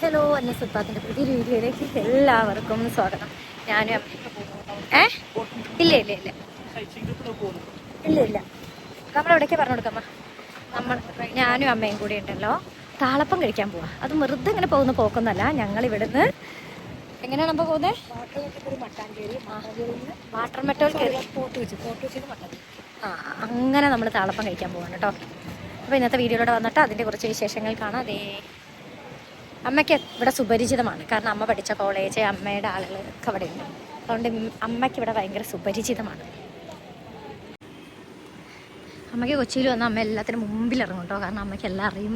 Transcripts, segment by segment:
Hello എന്ന സുൽത്താത്തിന്റെ പുതിയൊരു വീഡിയോയിലേക്ക് എല്ലാവർക്കും സ്വാഗതം. ഞാനും ഏഹ് ഇല്ല ഇല്ല ഇല്ല. ഇല്ല ഇല്ല. നമ്മൾ എവിടേക്കാ പറഞ്ഞു കൊടുക്കമ്മ നമ്മൾ ഞാനും അമ്മയും കൂടി ഉണ്ടല്ലോ. താളപ്പം കഴിക്കാൻ പോവാ. അത് വെറുതെ ഇങ്ങനെ പോകുന്ന പോക്കൊന്നല്ല. ഞങ്ങൾ ഇവിടുന്ന് എങ്ങനെയാണ് നമ്മൾ പോകുന്നത് വാട്ടർ മെട്രോയിൽ കയറി. ആ അങ്ങനെ നമ്മൾ താളപ്പം കഴിക്കാൻ പോവാണ് കേട്ടോ. അപ്പോൾ ഇന്നത്തെ വീഡിയോയിലൂടെ വന്നിട്ട് അതിന്റെ കുറച്ച് വിശേഷങ്ങൾ കാണാം. അതേ അമ്മയ്ക്ക് ഇവിടെ സുപരിചിതമാണ്. കാരണം അമ്മ പഠിച്ച കോളേജ് അമ്മയുടെ ആളുകളൊക്കെ അവിടെയുണ്ട് അതുകൊണ്ട് അമ്മയ്ക്ക് ഇവിടെ ഭയങ്കര സുപരിചിതമാണ്. അമ്മയ്ക്ക് കൊച്ചിയിൽ വന്ന അമ്മ എല്ലാത്തിനും മുമ്പിൽ ഇറങ്ങും കേട്ടോ. കാരണം അമ്മയ്ക്ക് എല്ലാം അറിയും.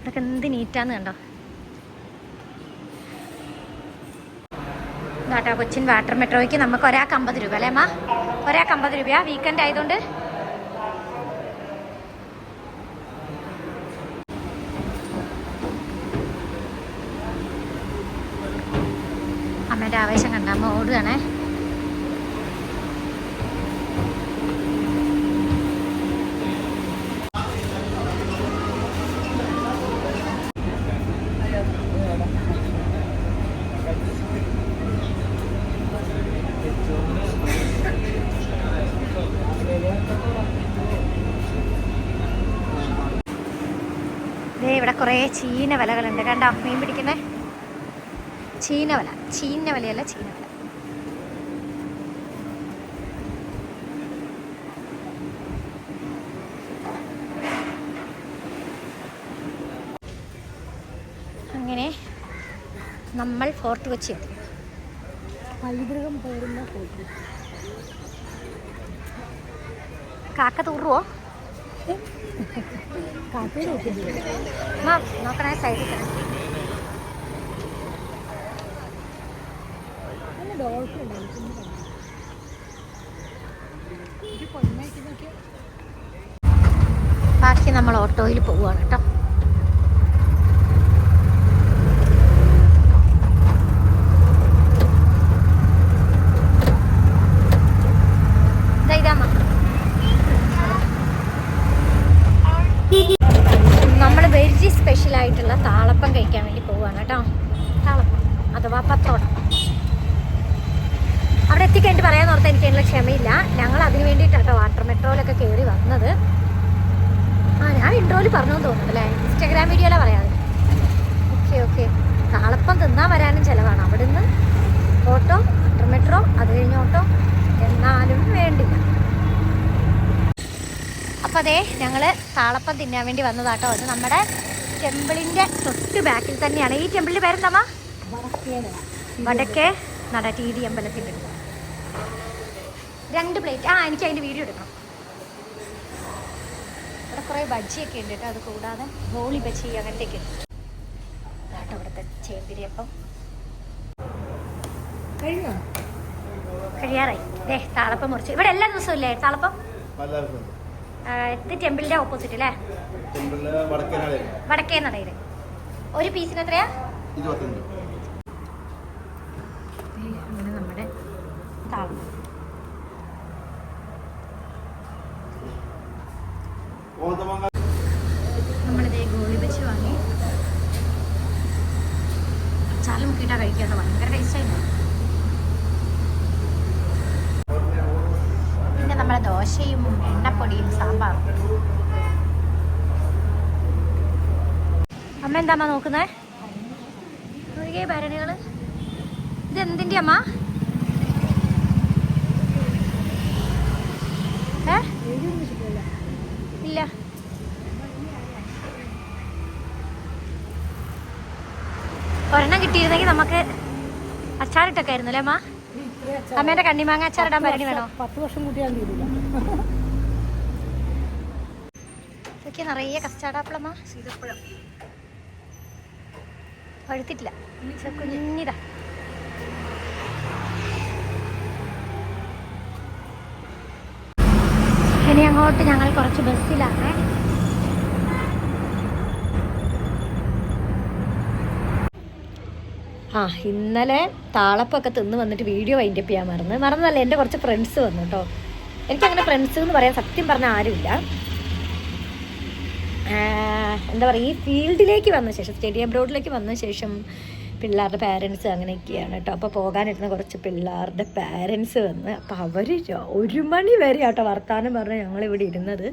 ഇവിടെ എന്ത് നീറ്റാന്ന് കണ്ടോ? ഇതാട്ടോ കൊച്ചിൻ വാട്ടർ മെട്രോയ്ക്ക് നമുക്ക് ഒരാൾക്ക് അമ്പത് രൂപ അല്ലേ അമ്മ? ഒരാൾക്ക് അമ്പത് രൂപയാ? വീക്കെൻഡ് ആയതുകൊണ്ട് അമ്മേന്റെ ആവേശം കണ്ട അമ്മ ഓടുകയാണേ. ഇവിടെ കുറേ ചീന വിലകളുണ്ട്. കണ്ടോ? മീൻ പിടിക്കുന്നേ? ചീന ചീനവലയല്ല ചീന വലയല്ല ചീന വല അങ്ങനെ നമ്മൾ ഫോർട്ട് കൊച്ചി എത്തി. പൈതൃകം പേരുന്ന ഫോർട്ട്. കാക്ക തൂറുവോ നോക്കണേ സൈഡിൽ തന്നെ ബാക്കി നമ്മൾ ഓട്ടോയിൽ പോവുകയാണ് കേട്ടോ. നമ്മൾ താളപ്പം കഴിക്കാൻ വേണ്ടി പോവുകയാണ് കേട്ടോ. താളപ്പം. അഥവാ പത്രോടം എത്തിക്കഴിഞ്ഞിട്ട് പറയാൻ ഓർത്ത് എനിക്ക് അതിനുള്ള ക്ഷമയില്ല. ഞങ്ങൾ അതിന് വേണ്ടിയിട്ടാട്ടോ വാട്ടർ മെട്രോയിലൊക്കെ കയറി വന്നത്. ആ ഞാൻ ഇൻട്രോയിൽ പറഞ്ഞു തോന്നുന്നു അല്ലേ? ഇൻസ്റ്റാഗ്രാം വീഡിയോയിലാണ് പറയാതെ ഓക്കെ ഓക്കെ. കാളപ്പം തിന്നാൻ വരാനും ചിലവാണ്. അവിടെ നിന്ന് ഓട്ടോ വാട്ടർ മെട്രോ അത് കഴിഞ്ഞ് ഓട്ടോ. എന്നാലും വേണ്ടില്ല. അപ്പോൾ അതെ ഞങ്ങൾ താളപ്പം തിന്നാൻ വേണ്ടി വന്നതാട്ടോ. അത് നമ്മുടെ ടെമ്പിളിന്റെ തൊട്ട് ബാക്കിൽ തന്നെയാണ്. ഈ ടെമ്പിളിന്റെ പേരെന്താ വടക്കേ നട. ടി ഡി അമ്പലത്തിന്റെ രണ്ട് പ്ലേറ്റ് ആ എനിക്ക് അതിന്റെ വീഡിയോ എടുക്കണം. ഇവിടെ കുറേ ബജ്ജിയൊക്കെ ഉണ്ട് കേട്ടോ അത് കൂടാതെ ഹോളി ബജ്ജി അങ്ങനത്തെയൊക്കെ ഉണ്ട്. കേട്ടോ ഇവിടുത്തെ ചേമ്പിരിയപ്പം കഴിഞ്ഞോ? കഴിയാറായി. ദേ താളപ്പം മുറിച്ച്. ഇവിടെ എല്ലാ ദിവസവും ഇല്ലേ താളപ്പം? ഇത് ടെമ്പിളിന്റെ ഓപ്പോസിറ്റ് അല്ലേ? വടക്കേ നടയിൽ ഒരു പീസിന് എത്രയാ? ഇരുപത്തഞ്ച് ദേ, അങ്ങനെ നമ്മുടെ താളം ഓന്തമംഗ നമ്മളിതേ ഗോളി വെച്ച് വാങ്ങി. അച്ചാറിൽ മുക്കിയിട്ടാ കഴിക്കാട്ടോ ഭയങ്കര ടേസ്റ്റായിരുന്നു പിന്നെ നമ്മളെ ദോശയും എണ്ണപ്പൊടിയും സാമ്പാറും അമ്മ എന്താ നോക്കുന്നേ? ഒഴികെ ഭരണികൾ. ഇത് അമ്മ? ഏ? ഇല്ല. ഒരെണ്ണം കിട്ടിയിരുന്നെങ്കിൽ നമുക്ക് അച്ചാറിട്ടൊക്കെ ആയിരുന്നു അല്ലേ അമ്മ? അമ്മേന്റെ കണ്ണിമാങ്ങ അച്ചാറിടാൻ പരിണി വേണോ പത്ത് വർഷം കൂട്ടിയാൽ ഇതൊക്കെ നിറയെ കസ്റ്റാർഡാപ്പിളമ്മ സീതപ്പഴം. പഴുത്തിട്ടില്ല. കുഞ്ഞിതാ. അങ്ങോട്ട് ഞങ്ങൾ കുറച്ച് ബസ്സിലാണ്. ആ ഇന്നലെ താളപ്പൊക്കെ തിന്ന് വന്നിട്ട് വീഡിയോ വൈൻഡപ്പ് ചെയ്യാൻ മറന്ന്. മറന്നല്ല എന്റെ കുറച്ച് ഫ്രണ്ട്സ് വന്നു കേട്ടോ എനിക്കങ്ങനെ ഫ്രണ്ട്സ് എന്ന് പറയാൻ സത്യം പറഞ്ഞാൽ ആരുമില്ല. എന്താ പറയുക ഈ ഫീൽഡിലേക്ക് വന്ന ശേഷം സ്റ്റഡി അബ്രോഡിലേക്ക് വന്ന ശേഷം പിള്ളേരുടെ പാരൻസ് അങ്ങനെയൊക്കെയാണ് കേട്ടോ. അപ്പോൾ പോകാനിരുന്ന കുറച്ച് പിള്ളേരുടെ പാരൻസ് വന്ന് അപ്പോൾ അവർ ഒരു മണി വരെ കേട്ടോ വർത്താനം പറഞ്ഞ് ഞങ്ങളിവിടെ ഇരുന്നത്.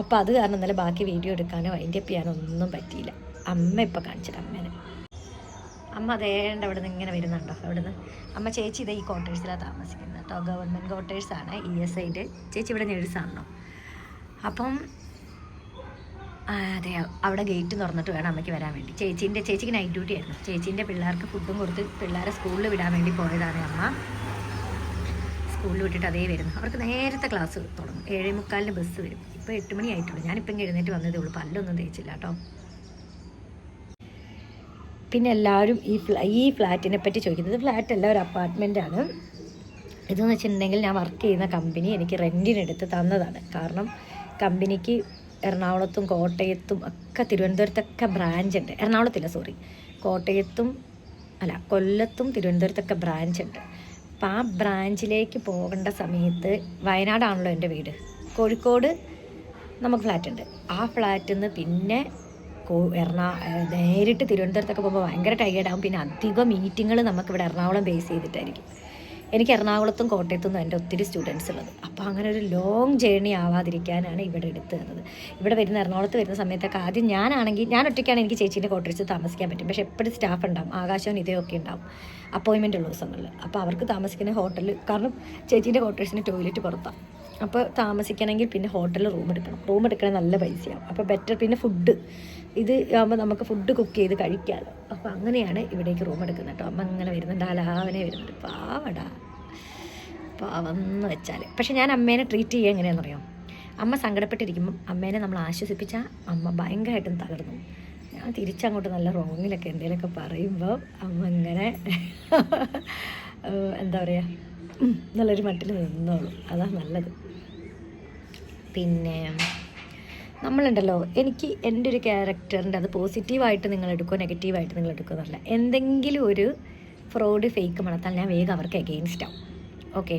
അപ്പോൾ അത് കാരണം ഇന്നലെ ബാക്കി വീഡിയോ എടുക്കാനോ അതിന്റെ ചെയ്യാനോ ഒന്നും പറ്റിയില്ല. അമ്മ ഇപ്പോൾ കാണിച്ചിട്ട് അമ്മേനെ. അമ്മ അതേണ്ട അവിടെ നിന്ന് ഇങ്ങനെ വരുന്നുണ്ടോ? അവിടെ നിന്ന് അമ്മ ചേച്ചി ഇതേ ഈ ക്വാർട്ടേഴ്സിലാണ് താമസിക്കുന്നത് കേട്ടോ. ഗവൺമെന്റ് ക്വാർട്ടേഴ്സാണ് ഇ എസ് ഐന്റെ ചേച്ചി ഇവിടെ നേഴ്സാണല്ലോ. അപ്പം അതെ. അവിടെ ഗേറ്റ് തുറന്നിട്ട് വേണം അമ്മയ്ക്ക് വരാൻ വേണ്ടി. ചേച്ചീന്റെ ചേച്ചിക്ക് നൈറ്റ് ഡ്യൂട്ടി ആയിരുന്നു. ചേച്ചീന്റെ പിള്ളേർക്ക് ഫുഡും കൊടുത്ത് പിള്ളേരെ സ്കൂളിൽ വിടാൻ വേണ്ടി പോയതാണ് അമ്മ. സ്കൂളിൽ വിട്ടിട്ട് അതേ വരുന്നു. അവർക്ക് നേരത്തെ ക്ലാസ് തുടങ്ങും. ഏഴേ മുക്കാലിന് ബസ് വരും. ഇപ്പോൾ എട്ട് മണി ആയിട്ടുള്ളൂ. ഞാനിപ്പം എഴുന്നേറ്റ് വന്നതേ ഉള്ളൂ. പല്ലൊന്നും തേച്ചില്ല കേട്ടോ. പിന്നെ എല്ലാവരും ഈ ഫ്ലാ ഈ ഫ്ലാറ്റിനെ പറ്റി ചോദിക്കുന്നത്. ഫ്ലാറ്റ് അല്ല ഒരു അപ്പാർട്ട്മെന്റ് ആണ്. ഇതെന്ന് വെച്ചിട്ടുണ്ടെങ്കിൽ ഞാൻ വർക്ക് ചെയ്യുന്ന കമ്പനി എനിക്ക് റെന്റിനെടുത്ത് തന്നതാണ്. കാരണം കമ്പനിക്ക് എറണാകുളത്തും കോട്ടയത്തും ഒക്കെ തിരുവനന്തപുരത്തൊക്കെ ബ്രാഞ്ച് ഉണ്ട്. എറണാകുളത്തില്ല സോറി കോട്ടയത്തും അല്ല കൊല്ലത്തും തിരുവനന്തപുരത്തൊക്കെ ബ്രാഞ്ച് ഉണ്ട്. അപ്പം ആ ബ്രാഞ്ചിലേക്ക് പോകേണ്ട സമയത്ത് വയനാടാണല്ലോ എന്റെ വീട്. കോഴിക്കോട് നമുക്ക് ഫ്ലാറ്റ് ഉണ്ട്. ആ ഫ്ലാറ്റിൽ നിന്ന് പിന്നെ കോ എറണാ നേരിട്ട് തിരുവനന്തപുരത്തൊക്കെ പോകുമ്പോൾ ഭയങ്കര ടയേർഡാകും പിന്നെ അധികം മീറ്റിങ്ങൾ നമുക്കിവിടെ എറണാകുളം ബേസ് ചെയ്തിട്ടായിരിക്കും. എനിക്ക് എറണാകുളത്തും കോട്ടയത്തും എന്റെ ഒത്തിരി സ്റ്റുഡൻസ് ഉള്ളത്. അപ്പോൾ അങ്ങനെ ഒരു ലോങ് ജേർണി ആവാതിരിക്കാനാണ് ഇവിടെ എടുത്തു തന്നത്. ഇവിടെ വരുന്ന എറണാകുളത്ത് വരുന്ന സമയത്തൊക്കെ ആദ്യം ഞാനാണെങ്കിൽ ഞാൻ ഒറ്റയ്ക്കാണ് എനിക്ക് ചേച്ചീന്റെ കോട്ടേഴ്സ് താമസിക്കാൻ പറ്റും. പക്ഷേ എപ്പോഴും സ്റ്റാഫ് ഉണ്ടാവും. ആകാശവും ഇതേയൊക്കെ ഉണ്ടാവും. അപ്പോയിൻമെന്റ് ഉള്ള ദിവസങ്ങളിൽ. അപ്പോൾ അവർക്ക് താമസിക്കുന്ന ഹോട്ടലിൽ കാരണം ചേച്ചീന്റെ കോട്ടേഴ്സിന് ടോയ്ലറ്റ് പുറത്താണ് അപ്പോൾ താമസിക്കണമെങ്കിൽ പിന്നെ ഹോട്ടലിൽ റൂം എടുക്കണം. റൂം എടുക്കണേ നല്ല പൈസയാവും. അപ്പോൾ ബെറ്റർ പിന്നെ ഫുഡ് ഇത് ആകുമ്പോൾ നമുക്ക് ഫുഡ് കുക്ക് ചെയ്ത് കഴിക്കാമല്ലോ അപ്പോൾ അങ്ങനെയാണ് ഇവിടേക്ക് റൂം എടുക്കുന്നത് കേട്ടോ അമ്മ അങ്ങനെ വരുന്നുണ്ട്. അലാവനെ വരുന്നുണ്ട്. പാവടാ. പാവന്ന് വെച്ചാൽ പക്ഷെ ഞാൻ അമ്മേനെ ട്രീറ്റ് ചെയ്യുക എങ്ങനെയാണെന്ന് അറിയാം? അമ്മ സങ്കടപ്പെട്ടിരിക്കുമ്പം അമ്മേനെ നമ്മൾ ആശ്വസിപ്പിച്ചാൽ അമ്മ ഭയങ്കരമായിട്ടും തകർന്നു. ഞാൻ തിരിച്ചങ്ങോട്ട് നല്ല റോങ്ങിലൊക്കെ എന്തെങ്കിലുമൊക്കെ പറയുമ്പോൾ അമ്മ ഇങ്ങനെ എന്താ പറയുക നല്ലൊരു മട്ടിൽ നിന്നോളൂ. അതാണ് നല്ലത്. പിന്നെ നമ്മളുണ്ടല്ലോ എനിക്ക് എന്റെ ഒരു ക്യാരക്ടറിന്റെ അത് പോസിറ്റീവായിട്ട് നിങ്ങൾ എടുക്കുമോ നെഗറ്റീവായിട്ട് നിങ്ങൾ എടുക്കുമോ എന്നല്ല എന്തെങ്കിലും ഒരു ഫ്രോഡ് ഫേക്ക് മണത്താൽ ഞാൻ വേഗം അവർക്ക് എഗെയിൻസ്റ്റ് ആവും. ഓക്കെ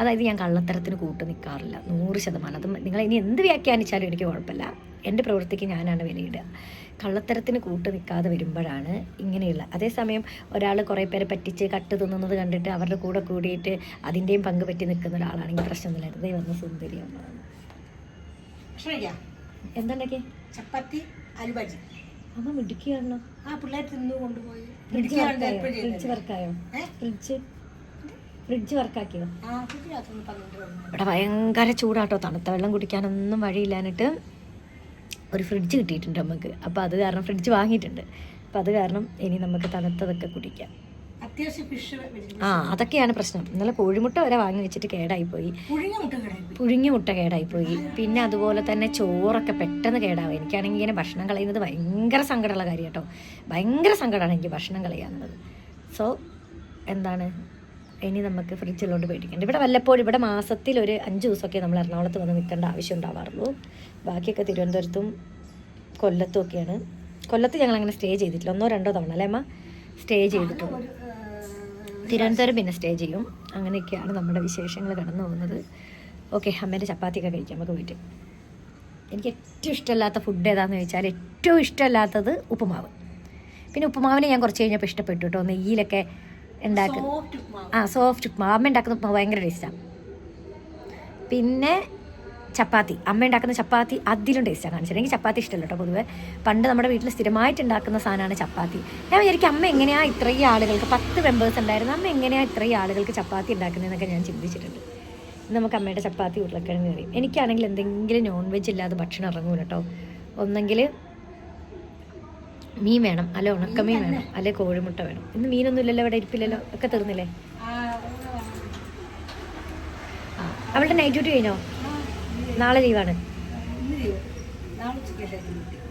അതായത് ഞാൻ കള്ളത്തരത്തിന് കൂട്ട് നിൽക്കാറില്ല നൂറ് ശതമാനം. അത് നിങ്ങൾ ഇനി എന്ത് വ്യാഖ്യാനിച്ചാലും എനിക്ക് കുഴപ്പമില്ല. എന്റെ പ്രവൃത്തിക്ക് ഞാനാണ് വിലയിടുക. കള്ളത്തരത്തിന് കൂട്ട് നിൽക്കാതെ വരുമ്പോഴാണ് ഇങ്ങനെയുള്ള അതേസമയം ഒരാൾ കുറേ പേരെ പറ്റിച്ച് കട്ട് തിന്നുന്നത് കണ്ടിട്ട് അവരുടെ കൂടെ കൂടിയിട്ട് അതിന്റെയും പങ്ക് പറ്റി നിൽക്കുന്ന ഒരാളാണെങ്കിൽ ഇതേ വന്ന സുന്ദരിയാണ് എന്തുണ്ടാക്കിയേ? ചപ്പാത്തി അലുബാജി അമ്മ മിടുക്കിയാണോ ആ പിള്ളേർ തിന്നു കൊണ്ടുപോയി. ഫ്രിഡ്ജ് വർക്കായോ ഫ്രിഡ്ജ്? ഫ്രിഡ്ജ്? വർക്കാക്കിയോ ഇവിടെ ഭയങ്കര ചൂടാട്ടോ. തണുത്ത വെള്ളം കുടിക്കാനൊന്നും വഴിയില്ലാഞ്ഞിട്ട് ഒരു ഫ്രിഡ്ജ് കിട്ടിയിട്ടുണ്ട് നമുക്ക് അപ്പോൾ അത് കാരണം ഫ്രിഡ്ജ് വാങ്ങിയിട്ടുണ്ട്. അപ്പോൾ അത് കാരണം ഇനി നമുക്ക് തണുത്തതൊക്കെ കുടിക്കാം. ആ അതൊക്കെയാണ് പ്രശ്നം. ഇന്നലെ കോഴിമുട്ട വരെ വാങ്ങി വെച്ചിട്ട് കേടായിപ്പോയി. പുഴുങ്ങിയ മുട്ട കേടായി പോയി കേടായിപ്പോയി. പിന്നെ അതുപോലെ തന്നെ ചോറൊക്കെ പെട്ടെന്ന് കേടാവും. എനിക്കാണെങ്കിൽ ഇങ്ങനെ ഭക്ഷണം കളയുന്നത് ഭയങ്കര സങ്കടമുള്ള കാര്യം കേട്ടോ ഭയങ്കര സങ്കടമാണ് എനിക്ക് ഭക്ഷണം കളയാന്നുള്ളത് സോ എന്താണ്? ഇനി നമുക്ക് ഫ്രിഡ്ജിലോട്ട് പേടിക്കേണ്ട. ഇവിടെ വല്ലപ്പോഴും ഇവിടെ മാസത്തിൽ ഒരു അഞ്ച് ദിവസമൊക്കെ നമ്മൾ എറണാകുളത്ത് വന്ന് നിൽക്കേണ്ട ആവശ്യം ഉണ്ടാവാറുള്ളൂ. ബാക്കിയൊക്കെ തിരുവനന്തപുരത്തും കൊല്ലത്തും ഒക്കെയാണ്. കൊല്ലത്ത് ഞങ്ങൾ അങ്ങനെ സ്റ്റേ ചെയ്തിട്ടില്ല. ഒന്നോ രണ്ടോ തവണ അല്ലേ അമ്മ? സ്റ്റേ ചെയ്തിട്ടുള്ളൂ. തിരുവനന്തപുരം പിന്നെ സ്റ്റേ ചെയ്യും അങ്ങനെയൊക്കെയാണ് നമ്മുടെ വിശേഷങ്ങൾ കടന്നു പോകുന്നത്. ഓക്കെ അമ്മേന്റെ ചപ്പാത്തിയൊക്കെ കഴിക്കാം നമുക്ക് വീട്ടിൽ എനിക്ക് ഏറ്റവും ഇഷ്ടമല്ലാത്ത ഫുഡ് ഏതാണെന്ന് ചോദിച്ചാൽ ഏറ്റവും ഇഷ്ടമല്ലാത്തത് ഉപ്പുമാവ്. പിന്നെ ഉപ്പുമാവിനെ ഞാൻ കുറച്ച് കഴിഞ്ഞപ്പോൾ ഇഷ്ടപ്പെട്ടു കേട്ടോ. നെയ്യിലൊക്കെ ഉണ്ടാക്കും ആ സോഫ്റ്റ് ഉപ്പുമാവ്. അമ്മ ഉണ്ടാക്കുന്ന ഉപ്പുമാവ് ഭയങ്കര ടേസ്റ്റാണ് പിന്നെ ചപ്പാത്തി. അമ്മ ഉണ്ടാക്കുന്ന ചപ്പാത്തി അതിലും ടേസ്റ്റാണ് കാണിച്ചത്. എനിക്ക് ചപ്പാത്തി ഇഷ്ടമല്ല കേട്ടോ പൊതുവെ. പണ്ട് നമ്മുടെ വീട്ടിൽ സ്ഥിരമായിട്ട് ഉണ്ടാക്കുന്ന സാധനമാണ് ചപ്പാത്തി. ഞാൻ വിചാരിക്കും അമ്മ എങ്ങനെയാ ഇത്രയും ആളുകൾക്ക് പത്ത് മെമ്പേഴ്സ് ഉണ്ടായിരുന്നു അമ്മ എങ്ങനെയാ ഇത്രയും ആളുകൾക്ക് ചപ്പാത്തി ഉണ്ടാക്കുന്നതെന്നൊക്കെ ഞാൻ ചിന്തിച്ചിട്ടുണ്ട്. ഇന്ന് നമുക്ക് അമ്മയുടെ ചപ്പാത്തി ഉരുളക്കിഴങ്ങ് കറി. എനിക്കാണെങ്കിൽ എന്തെങ്കിലും നോൺ വെജ് ഇല്ലാതെ ഭക്ഷണം ഇറങ്ങൂല കേട്ടോ. ഒന്നെങ്കിൽ മീൻ വേണം അല്ലെ ഉണക്കമീൻ വേണം അല്ലെ കോഴിമുട്ട വേണം. ഇന്ന് മീനൊന്നും ഇല്ലല്ലോ ഇവിടെ ഇരിപ്പില്ലല്ലോ ഒക്കെ തീർന്നില്ലേ? അവളുടെ നൈറ്റ് ഡ്യൂട്ടി കഴിഞ്ഞോ? നാളെ ലീവാണ്.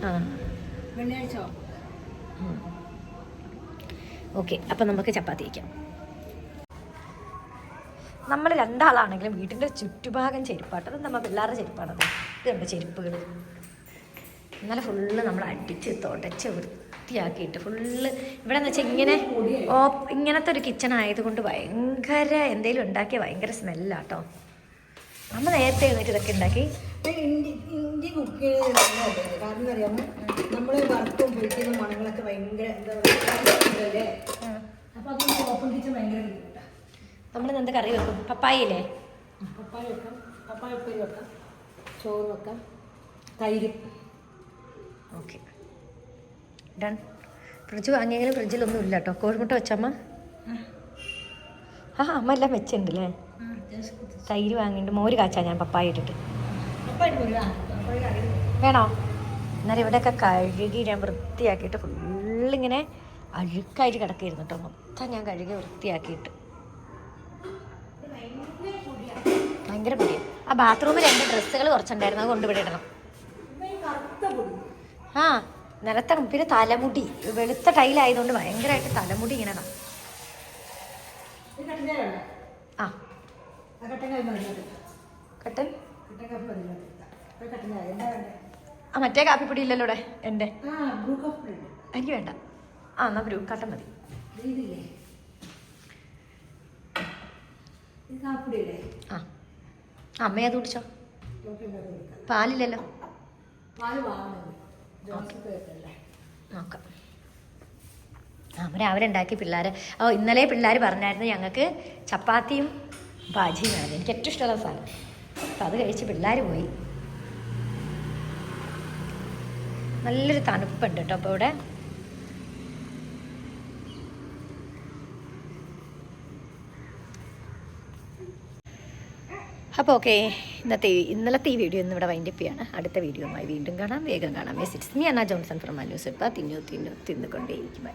ആ. ഓക്കെ അപ്പം നമുക്ക് ചപ്പാത്തി വയ്ക്കാം നമ്മൾ രണ്ടാളാണെങ്കിലും വീട്ടിന്റെ ചുറ്റുഭാഗം ചെരുപ്പാട്ട്. അത് നമ്മൾ പിള്ളേരുടെ ചെരുപ്പാണത് ഇതുണ്ട് ചെരുപ്പുകൾ? ഇന്നലെ ഫുള്ള് നമ്മൾ അടിച്ച് തുടച്ച് വൃത്തിയാക്കിയിട്ട് ഫുള്ള് ഇവിടെ എന്ന് വെച്ചാൽ ഇങ്ങനെ ഓ ഇങ്ങനത്തെ ഒരു കിച്ചൺ ആയതുകൊണ്ട് ഭയങ്കര എന്തെങ്കിലും ഉണ്ടാക്കിയ ഭയങ്കര സ്മെല്ലാട്ടോ നമ്മൾ നേരത്തെ എഴുന്നേറ്റ് ഇതൊക്കെ ഉണ്ടാക്കി ഇന്ത്യ കുക്ക് ചെയ്ത്. കാരണം അറിയാമോ? നമ്മൾ വറുത്തും പൊരിക്കുന്ന മണങ്ങളൊക്കെ ഭയങ്കര എന്താ പറയുക അപ്പൊ അത് ഓപ്പൺ കിച്ചൺ ഭയങ്കര ബുദ്ധിമുട്ടാണ് നമ്മൾ എന്താ കറി വെക്കും? പപ്പായ പപ്പായയില്ലേ പപ്പായ വെക്കാം. പപ്പായ ഉപ്പേരി വെക്കാം. ചോറ് വെക്കാം. തൈര്. ഓക്കെ. ഡൺ ഫ്രിഡ്ജ് വാങ്ങിയെങ്കിലും ഫ്രിഡ്ജിലൊന്നും ഇല്ല കേട്ടോ. കോഴിമുട്ട വെച്ചമ്മ ആ അമ്മ എല്ലാം വെച്ചിട്ടുണ്ട് അല്ലേ? തൈര് വാങ്ങിയിട്ട് മോര് കാച്ചാ ഞാൻ പപ്പായ ഇട്ടിട്ട്. വേണോ? എന്നാലും ഇവിടെയൊക്കെ കഴുകി ഞാൻ വൃത്തിയാക്കിയിട്ട് ഫുള്ളിങ്ങനെ അഴുക്കായിട്ട് കിടക്കായിരുന്നു കേട്ടോ. മൊത്തം ഞാൻ കഴുകി വൃത്തിയാക്കിയിട്ട്. ഭയങ്കര പൊടിയാണ് ആ ബാത്റൂമിൽ രണ്ട് ഡ്രസ്സുകൾ കുറച്ചുണ്ടായിരുന്നു അത് കൊണ്ടുപോയി ഇടണം. ആ നിലത്ത പിന്നെ തലമുടി. വെളുത്ത ടൈലായതുകൊണ്ട് ഭയങ്കരമായിട്ട് തലമുടി ഇങ്ങനെ കട്ടൻ? ആ മറ്റേ കാപ്പിപ്പൊടി ഇല്ലല്ലോ ഇവിടെ എന്റെ. എനിക്ക് വേണ്ട. ആ എന്നാ ബ്രൂ കട്ടൻ മതി. ആ അമ്മയെ അത് കുടിച്ചോ. പാലില്ലല്ലോ. നോക്കാം. അമ്മ രാവിലെ ഉണ്ടാക്കി പിള്ളേർ ഓ ഇന്നലെ പിള്ളേർ പറഞ്ഞായിരുന്നു ഞങ്ങൾക്ക് ചപ്പാത്തിയും വേണം എനിക്ക് ഏറ്റവും ഇഷ്ടമുള്ള സാധനം. അപ്പം അത് കഴിച്ച് പിള്ളേർ പോയി. നല്ലൊരു തണുപ്പുണ്ട് കേട്ടോ അപ്പോൾ ഇവിടെ. അപ്പോൾ ഓക്കെ ഇന്നത്തെ ഇന്നലത്തെ ഈ വീഡിയോ ഇന്ന് ഇവിടെ വൈൻഡപ്പ് ചെയ്യാണ്. അടുത്ത വീഡിയോയുമായി വീണ്ടും കാണാം. വേഗം കാണാം. മെസ്സിറ്റ്സ് മീ അന്ന ജോൺസൺ ഫ്രം അന്യൂസ് ഇപ്പം തിന്നു തിന്നു തിന്നുകൊണ്ടേയിരിക്കും.